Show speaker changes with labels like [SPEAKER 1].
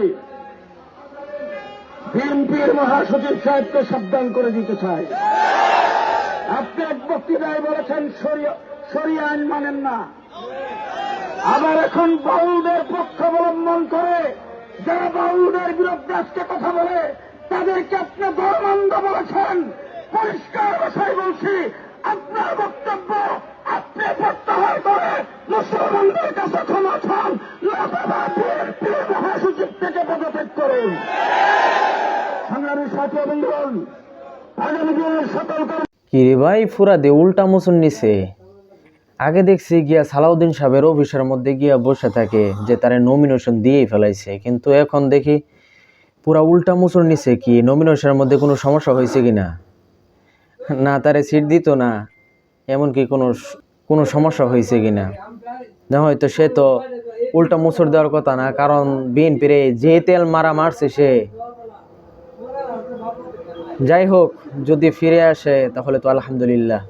[SPEAKER 1] BNP. বিএনপির মহাসচিব সাহেবকে সাবধান করে দিতে চাই। আপনি এক বক্তৃতায় বলেছেন সরিয়া- আইন মানেন না। আবার এখন বাউলদের পক্ষ অবলম্বন করে যারা বাউলদের বিরুদ্ধে আজকে কথা বলে, তাদেরকে আপনি ধর্মান্ধ বলেছেন। পরিষ্কার ভাষায় বলছি, আপনার বক্তব্য আপনি প্রত্যাহার করে মুসলমানদের কাছে ক্ষমা চান। বিএনপি মহাসচিব থেকে পদত্যাগ করুন। সংগ্রামী সাথী বন্ধুগণ, আগামী দিনের সকল কর্ম-
[SPEAKER 2] কি রে ভাই, ফুরা দে, উল্টা মুসুন নিছে। আগে দেখছি গিয়া সালাউদ্দিন সাহেবের অফিসের মধ্যে গিয়া বসে থাকে, যে তারা নমিনেশন দিয়েই ফেলাইছে। কিন্তু এখন দেখি পুরা উল্টা মুসুর নিছে কি নমিনেশনের মধ্যে কোনো সমস্যা হয়েছে কি না না তারে সিট দিত না। এমনকি কোনো কোনো সমস্যা হয়েছে কি না, হয়তো সে তো উল্টা মুসুর দেওয়ার কথা না, কারণ বিএনপির যে তেল মারা মারছে সে। যাই হোক, যদি ফিরে আসে, তাহলে তো আলহামদুলিল্লাহ।